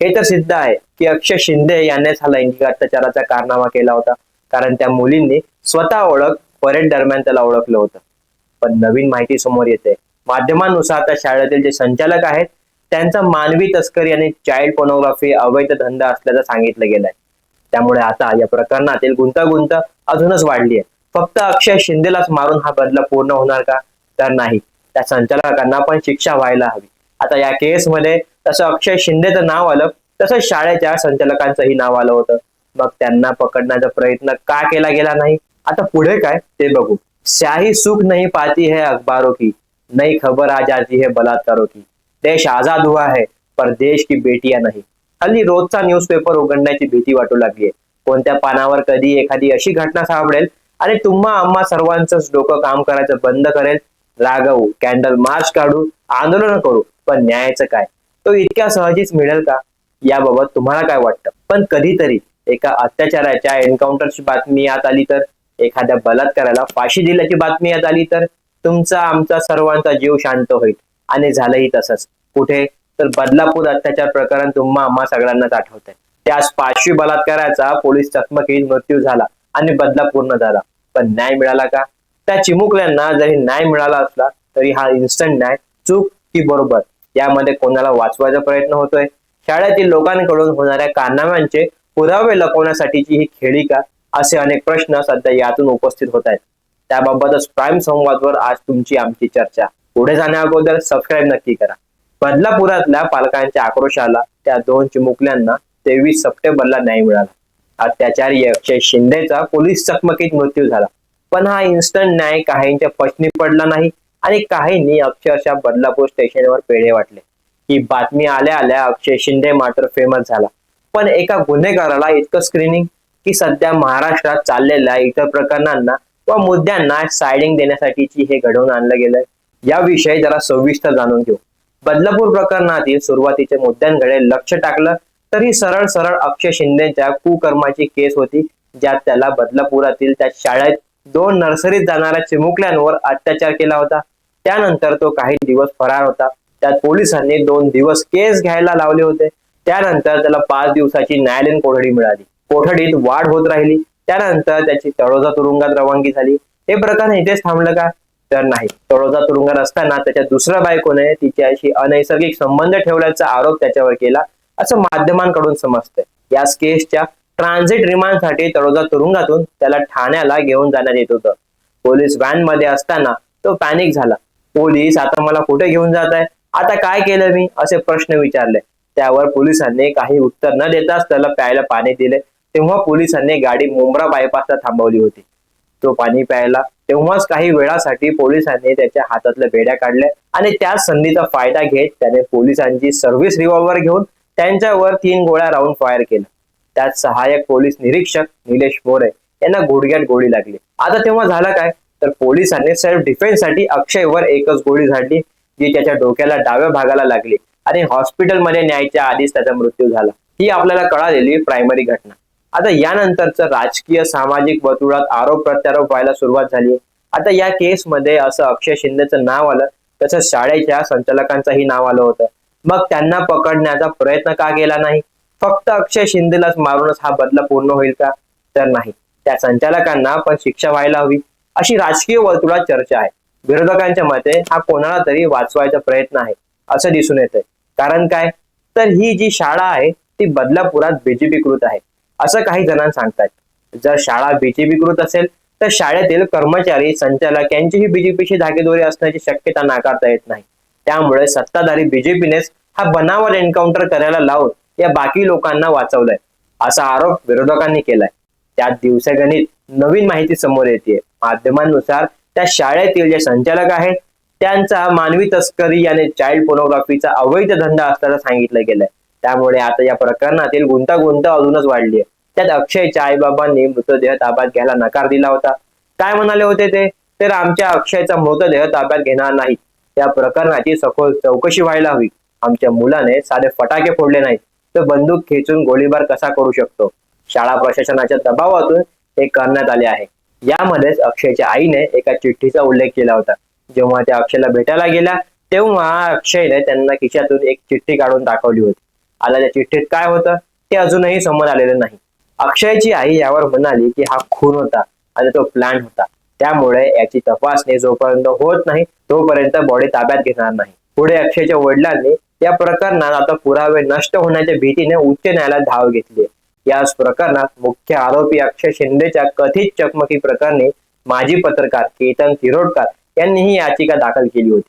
हे तर सिद्ध आहे की अक्षय शिंदे यांनीच हा लैंगिक अत्याचाराचा कारनामा केला होता. कारण त्या मुलींनी स्वतः ओळख परेड दरम्यान त्याला ओळखलं होतं. पण नवीन माहिती समोर येते. माध्यमांनुसार त्या शाळेतील जे संचालक आहेत त्यांचा मानवी तस्करी आणि चाइल्ड पोर्नोग्राफी अवैध धंदा असल्याचं सांगितलं गेलंय. त्यामुळे आता या प्रकरणातील गुंतागुंत अजूनच वाढली आहे. फक्त अक्षय शिंदेलाच मारून हा बदला पूर्ण होणार का? तर नाही. त्या संचालकांना पण शिक्षा व्हायला हवी. आता या केसमध्ये तसं अक्षय शिंदेचं नाव आलं तसं शाळेच्या संचालकांचंही नाव आलं होतं. मग त्यांना पकडण्याचा प्रयत्न का केला गेला नाही? आता पुढे काय? ते बघू. स्याही सुख नहीं पाती है अखबारों की नई खबर आ जाती है बलात्कारों की. देश आजाद हुआ है पर देश की बेटिया नाही. हल्ली रोजचा न्यूजपेपर उघडण्याची भीती वाटू लागली कोणत्या पानावर कधी एखादी अशी घटना सापडेल? आणि तुम्हा आम्हा सर्वांचंच डोकं काम करायचं बंद करेल. रागवू कॅन्डल मार्च काढू आंदोलन करू पण न्यायाचं काय? तो इतक्या सहजीच मिळेल का? याबाबत तुम्हाला काय वाटतं? पण कधीतरी एका अत्याचाराच्या एन्काउंटरची बातमी यात आली तर एखाद्या बलात्काराला फाशी दिल्याची बातमी यात आली तर तुमचा आमचा सर्वांचा जीव शांत होईल. आणि झालंही तसंच. कुठे? तर बदलापूर अत्याचार प्रकरण तुम्हा आम्हा सगळ्यांनाच आठवत आहे त्यास पाचवी बलात्काराचा पोलीस चकमकीत मृत्यू झाला आणि बदला पूर्ण झाला पण न्याय मिळाला का? त्या चिमुकल्यांना जरी न्याय मिळाला असला तरी हा इन्स्टंट न्याय चूक की बरोबर? यामध्ये कोणाला वाचवायचा प्रयत्न होतोय? शाळेतील लोकांकडून होणाऱ्या कारनाम्यांचे पुरावे लपवण्यासाठीची ही खेळी का असे अनेक प्रश्न सध्या यातून उपस्थित होत आहेत. त्याबाबतच प्राईम संवादवर आज तुमची आमची चर्चा. पुढे जाण्या अगोदर सबस्क्राईब नक्की करा. बदलापुरातल्या पालकांच्या आक्रोशाला त्या दोन चिमुकल्यांना तेवीस सप्टेंबरला न्याय मिळाला. अत्याचारी अक्षय शिंदेचा पोलीस चकमकीत मृत्यू झाला. पण हा इन्स्टंट न्याय काहींच्या पचनी पडला नाही. आणि काहींनी अक्षरशः बदलापूर स्टेशनवर पेढे वाटले. ही बातमी आल्या आल्या अक्षय शिंदे मात्र फेमस झाला. पण एका गुन्हेगाराला इतकं स्क्रीनिंग की सध्या महाराष्ट्रात चाललेल्या इतर प्रकरणांना व मुद्द्यांना सायडिंग देण्यासाठीची हे घडवून आणलं गेलंय. याविषयी जरा सविस्तर जाणून घेऊ. बदलापूर प्रकरणातील सुरुवातीच्या मुद्द्यांकडे लक्ष टाकलं तरी सरळ सरळ अक्षय शिंदेच्या कुकर्माची केस होती ज्यात त्याला बदलापुरातील त्या शाळेत दोन नर्सरीत जाणाऱ्या चिमुकल्यांवर अत्याचार केला होता. त्यानंतर तो काही दिवस फरार होता. त्यात पोलिसांनी दोन दिवस केस घ्यायला लावले होते. त्यानंतर त्याला पाच दिवसाची न्यायालयीन कोठडी मिळाली. कोठडीत वाढ होत राहिली. त्यानंतर त्याची तळोजा तुरुंगात रवानगी झाली. हे प्रकरण इथेच थांबलं का? तर नाही. तळोजा तुरुंगात असताना त्याच्या दुसऱ्या बायकोने तिच्याशी अनैसर्गिक संबंध ठेवल्याचा आरोप त्याच्यावर केला असं माध्यमांकडून समजतंय. याच केसच्या ट्रान्झिट रिमांडसाठी तळोजा तुरुंगातून त्याला ठाण्याला घेऊन जाण्यात येत होतं. पोलीस व्हॅनमध्ये असताना तो पॅनिक झाला. पोलीस आता मला कुठे घेऊन जात आहे आता काय केलं मी? असे प्रश्न विचारले. त्यावर पोलिसांनी काही उत्तर न देताच त्याला प्यायला पाणी दिले. तेव्हा पोलिसांनी गाडी मुंब्रा बायपासला थांबवली होती. तो पाणी प्यायला तेव्हाच काही वेळासाठी पोलिसांनी त्याच्या हातातल्या बेड्या काढल्या आणि त्याच संधीचा फायदा घेत त्याने पोलिसांची सर्व्हिस रिव्हॉल्वर घेऊन त्यांच्यावर तीन गोळ्या राऊंड फायर केला त्यात सहाय्यक पोलीस निरीक्षक निलेश मोरे यांना गुडघ्यात गोळी लागली. आता तेव्हा झालं काय? तर पोलिसांनी सेल्फ डिफेन्ससाठी अक्षयवर एकच गोळी झाडली जी त्याच्या डोक्याला डाव्या भागाला लागली आणि हॉस्पिटलमध्ये न्यायच्या आधीच त्याचा मृत्यू झाला. ही आपल्याला कळालेली प्रायमरी घटना. आता यानंतरचं राजकीय सामाजिक वर्तुळात आरोप प्रत्यारोप व्हायला सुरुवात झाली आता या केसमध्ये असं अक्षय शिंदेचं नाव आलं तसंच शाळेच्या संचालकांचंही नाव आलं होतं. मग त्यांना पकडण्याचा प्रयत्न का केला नाही? फक्त अक्षय शिंदेलाच मारूनच हा बदला पूर्ण होईल का? तर नाही. त्या संचालकांना पण शिक्षा व्हायला हवी. अशी राजकीय वर्तुळात चर्चा आहे. विरोधकांच्या मते हा कोणाला तरी वाचवायचा प्रयत्न आहे असं दिसून येतंय. कारण काय? तर ही जी शाळा आहे ती बदलापुरात बीजेपीकृत आहे असं काही जणांना सांगतात जर शाळा बीजेपीकृत असेल तर शाळेतील कर्मचारी संचालक यांचीही बीजेपीशी धागेदोरी असण्याची शक्यता नाकारता येत नाही. त्यामुळे सत्ताधारी बीजेपीनेच हा बनावर एन्काउंटर करायला लावून या बाकी लोकांना वाचवलंय असा आरोप विरोधकांनी केलाय. त्यात दिवसेगणित नवीन माहिती समोर येते माध्यमांनुसार त्या शाळेतील जे संचालक आहेत त्यांचा मानवी तस्करी आणि चाइल्ड पोर्नोग्राफीचा अवैध धंदा असल्याचं सांगितलं गेलंय. त्यामुळे आता या प्रकरणातील गुंतागुंत अजूनच वाढली आहे त्यात अक्षयच्या आईबाबांनी मृतदेह ताब्यात घ्यायला नकार दिला होता. काय म्हणाले होते ते? तर आमच्या अक्षयचा मृतदेह ताब्यात घेणार नाही. या प्रकरणाची सखोल चौकशी व्हायला हवी. आमच्या मुलाने साधे फटाके फोडले नाहीत. तर बंदूक खेचून गोळीबार कसा करू शकतो? शाळा प्रशासनाच्या दबावातून हे करण्यात आले आहे. यामध्येच अक्षयच्या आईने एका चिठ्ठीचा उल्लेख केला होता. जेव्हा त्या अक्षयला भेटायला गेल्या तेव्हा अक्षयने त्यांना खिशातून एक चिठ्ठी काढून दाखवली होती. आता त्या चिठ्ठीत काय होतं? ते अजूनही समोर आलेलं नाही. अक्षयची आई यावर म्हणाली की हा खून होता आणि तो प्लॅन होता. त्यामुळे याची तपासणी जोपर्यंत होत नाही तोपर्यंत बॉडी ताब्यात घेणार नाही. पुढे अक्षयच्या वडिलांनी या प्रकरणात आता पुरावे नष्ट होण्याच्या भीतीने उच्च न्यायालयात धाव घेतली याच प्रकरणात मुख्य आरोपी अक्षय शिंदेच्या कथित चकमकी प्रकरणी माजी पत्रकार केतन तिरोडकर यांनी ही याचिका दाखल केली होती.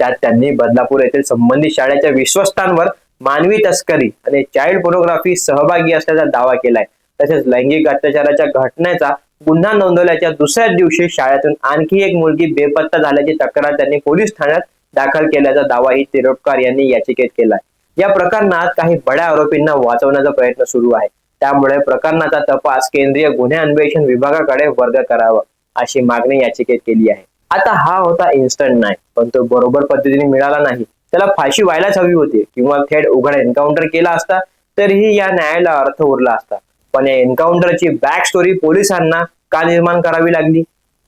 त्यात त्यांनी बदलापूर येथील संबंधित शाळेच्या विश्वस्तांवर मानवी तस्करी आणि चाइल्ड पोर्नोग्राफी सहभागी असल्याचा दावा केलाय. तसेच लैंगिक अत्याचाराच्या घटनेचा गुन्हा नोंदवल्याच्या दुसऱ्याच दिवशी शाळेतून आणखी एक मुलगी बेपत्ता झाल्याची तक्रार त्यांनी पोलीस ठाण्यात दाखल केल्याचा दावाही तिरोडकर यांनी याचिकेत केलाय. या प्रकरणात काही बड्या आरोपींना वाचवण्याचा प्रयत्न सुरू आहे. त्यामुळे प्रकरणाचा तपास केंद्रीय गुन्हे अन्वेषण विभागाकडे वर्ग करावा अशी मागणी याचिकेत केली आहे. आता हा होता इन्स्टंट नाही पण तो बरोबर पद्धतीने मिळाला नाही. त्याला फाशी व्हायलाच हवी होती किंवा थेट उघड एन्काउंटर केला असता तरीही या न्यायाला अर्थ उरला असता. पण या एन्काउंटरची बॅक स्टोरी पोलिसांना का निर्माण करावी लागली?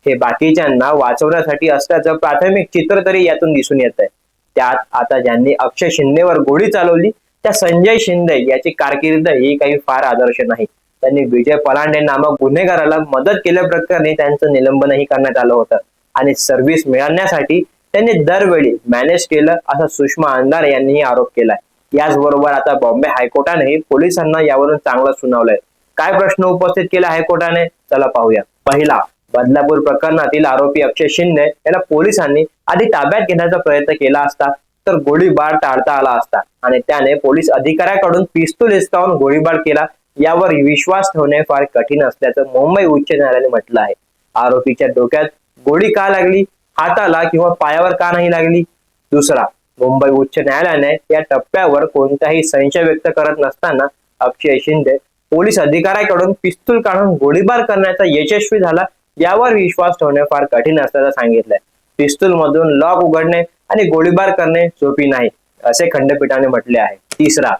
हे बाकीच्यांना वाचवण्यासाठी असल्याचं प्राथमिक चित्र तरी यातून दिसून येत आहे त्यात आता ज्यांनी अक्षय शिंदेवर गोळी चालवली त्या संजय शिंदे याची कारकीर्द ही काही फार आदर्श नाही. त्यांनी विजय पलांडे नामक गुन्हेगाराला मदत केल्याप्रकरणी त्यांचं निलंबनही करण्यात आलं होतं. आणि सर्व्हिस मिळवण्यासाठी त्यांनी दरवेळी मॅनेज केलं असा सुषमा अंधार यांनीही आरोप केलाय. याचबरोबर आता बॉम्बे हायकोर्टानेही पोलिसांना यावरून चांगलं सुनावलंय. काय प्रश्न उपस्थित केला हायकोर्टाने? चला पाहूया. पहिला बदलापूर प्रकरणातील आरोपी अक्षय शिंदे याला पोलिसांनी आधी ताब्यात घेण्याचा प्रयत्न केला असता. तर गोळीबार टाळता आला असता. आणि त्याने पोलीस अधिकाऱ्याकडून पिस्तूल हिसकावून गोळीबार केला. यावर विश्वास ठेवणे फार कठीण असल्याचं मुंबई उच्च न्यायालयाने म्हटलं आहे. आरोपीच्या डोक्यात गोळी का लागली? हाताला किंवा पायावर का नाही लागली? दुसरा मुंबई उच्च न्यायालयाने या टप्प्यावर कोणताही संशय व्यक्त करत नसताना अक्षय शिंदे पोलीस अधिकाऱ्याकडून पिस्तूल काढून गोळीबार करण्याचा यशस्वी झाला. यावर विश्वास ठेवणे फार कठीण असल्याचं सांगितलंय. पिस्तूल मधून लॉक उघडणे आणि गोळीबार करणे सोपी नाही असे खंडपीठाने म्हटले आहे. तिसरा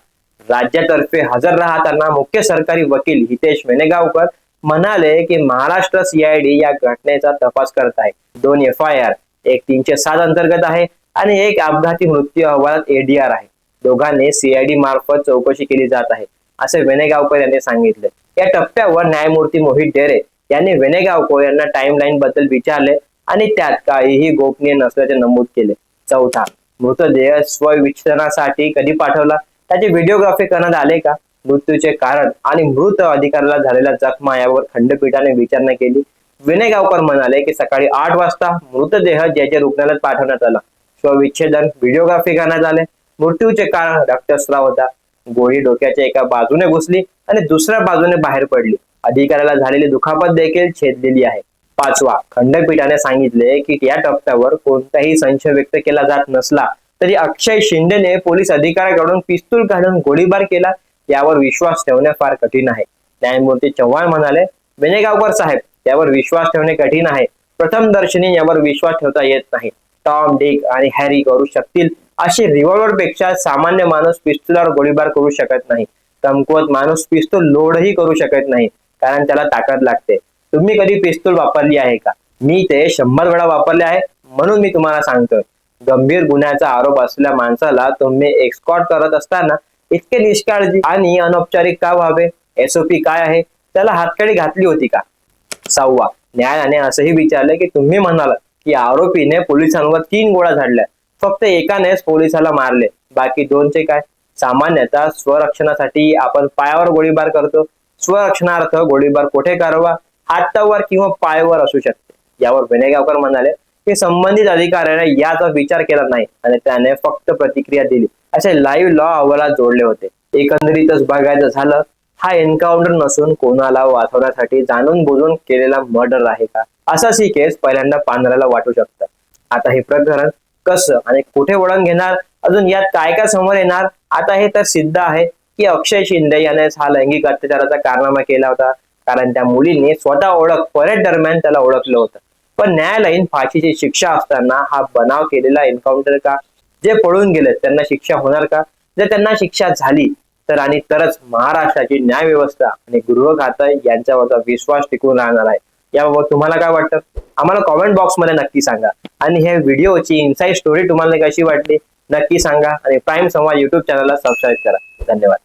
राज्यातर्फे हजर राहताना मुख्य सरकारी वकील हितेश वेनेगावकर म्हणाले की महाराष्ट्र सीआयडी या घटनेचा तपास करत आहे. दोन एफ आय आर एक तीनशे सात अंतर्गत आहे आणि एक अपघाती मृत्यू अहवालात एडीआर आहे. दोघांनी सीआयडी मार्फत चौकशी केली जात आहे असे वेनेगावकर यांनी सांगितले. या टप्प्यावर न्यायमूर्ती मोहित डेरे यांनी वेनेगावकर यांना टाइमलाईन बद्दल विचारले आणि त्यात काहीही गोपनीय नसल्याचे नमूद केले. चौथा. मृतदेह स्वविच्छेदनासाठी कधी पाठवला? त्याचे व्हिडिओग्राफी करण्यात आले का? मृत्यूचे कारण आणि मृत अधिकाऱ्याला झालेल्या जखमा यावर खंडपीठाने विचारणा केली. विनय गावकर म्हणाले की सकाळी आठ वाजता मृतदेह ज्याच्या रुग्णालयात पाठवण्यात आला. स्वविच्छेदन व्हिडिओग्राफी करण्यात आले. मृत्यूचे कारण रक्तस्राव होता. गोळी डोक्याच्या एका बाजूने घुसली आणि दुसऱ्या बाजूने बाहेर पडली. अधिकाऱ्याला झालेली दुखापत देखील छेदलेली आहे. पाचवा. खंडपीठाने सांगितले की या टप्प्यावर कोणताही संशय व्यक्त केला जात नसला तरी अक्षय शिंदेने पोलीस अधिकाऱ्याकडून पिस्तूल काढून गोळीबार केला. यावर विश्वास ठेवणे फार कठीण आहे. न्यायमूर्ती चव्हाण म्हणाले विनेगावकर साहेब यावर विश्वास ठेवणे कठीण आहे. प्रथम दर्शनी यावर विश्वास ठेवता येत नाही. टॉम डिक आणि हॅरी करू शकतील अशी रिव्हॉल्वर पेक्षा सामान्य माणूस पिस्तुलावर गोळीबार करू शकत नाही. कमकुवत माणूस पिस्तूल लोडही करू शकत नाही कारण त्याला ताकद लागते. तुम्ही कधी पिस्तूल वापरली आहे का? मी ते शंभर वेळा वापरले आहे म्हणून मी तुम्हाला सांगतोय. गंभीर गुन्ह्याचा आरोप असलेल्या माणसाला तुम्ही एक्सकॉर्ट करत असताना इतके निष्काळजी आणि अनौपचारिक का व्हावे? एसओपी काय आहे? त्याला हातकडी घातली होती का? सहावा. न्यायालयाने असंही विचारले की तुम्ही म्हणाल की आरोपीने पोलिसांवर तीन गोळ्या झाडल्या. फक्त एकानेच पोलिसाला मारले. बाकी दोनचे काय? सामान्यतः स्वरक्षणासाठी आपण पायावर गोळीबार करतो. स्वरक्षणार्थ गोळीबार कुठे करावा? हातावर किंवा पायावर असू शकते. यावर विनयगावकर म्हणाले की संबंधित अधिकाऱ्याने याचा विचार केला नाही आणि त्याने फक्त प्रतिक्रिया दिली. असे लाईव्ह लॉ अहवालात जोडले होते. एकंदरीतच बघायचं झालं हा एन्काउंटर नसून कोणाला वाचवण्यासाठी जाणून बुजून केलेला मर्डर आहे का? असाच ही केस पहिल्यांदा पांढऱ्याला वाटू शकतं. आता हे प्रकरण कसं आणि कुठे वळण घेणार? अजून यात काय काय समोर येणार? आता हे तर सिद्ध आहे की अक्षय शिंदे याने हा लैंगिक अत्याचाराचा कारनामा केला होता. कारण त्या मुलींनी स्वतः ओळख परेड दरम्यान त्याला ओळखलं होतं. पण न्यायालयीन फाशीची शिक्षा असताना हा बनाव केलेला एन्काउंटर का? जे पळून गेले त्यांना शिक्षा होणार का? जर त्यांना शिक्षा झाली तर आणि तरच महाराष्ट्राची न्याय व्यवस्था आणि गृह खातं यांच्यावरचा विश्वास टिकून राहणार आहे. याबाबत तुम्हाला काय वाटतं? आम्हाला कॉमेंट बॉक्समध्ये नक्की सांगा. आणि हे व्हिडिओची इनसाईड स्टोरी तुम्हाला कशी वाटली नक्की सांगा. आणि प्राईम संवाद युट्यूब चॅनलला सबस्क्राईब करा. धन्यवाद.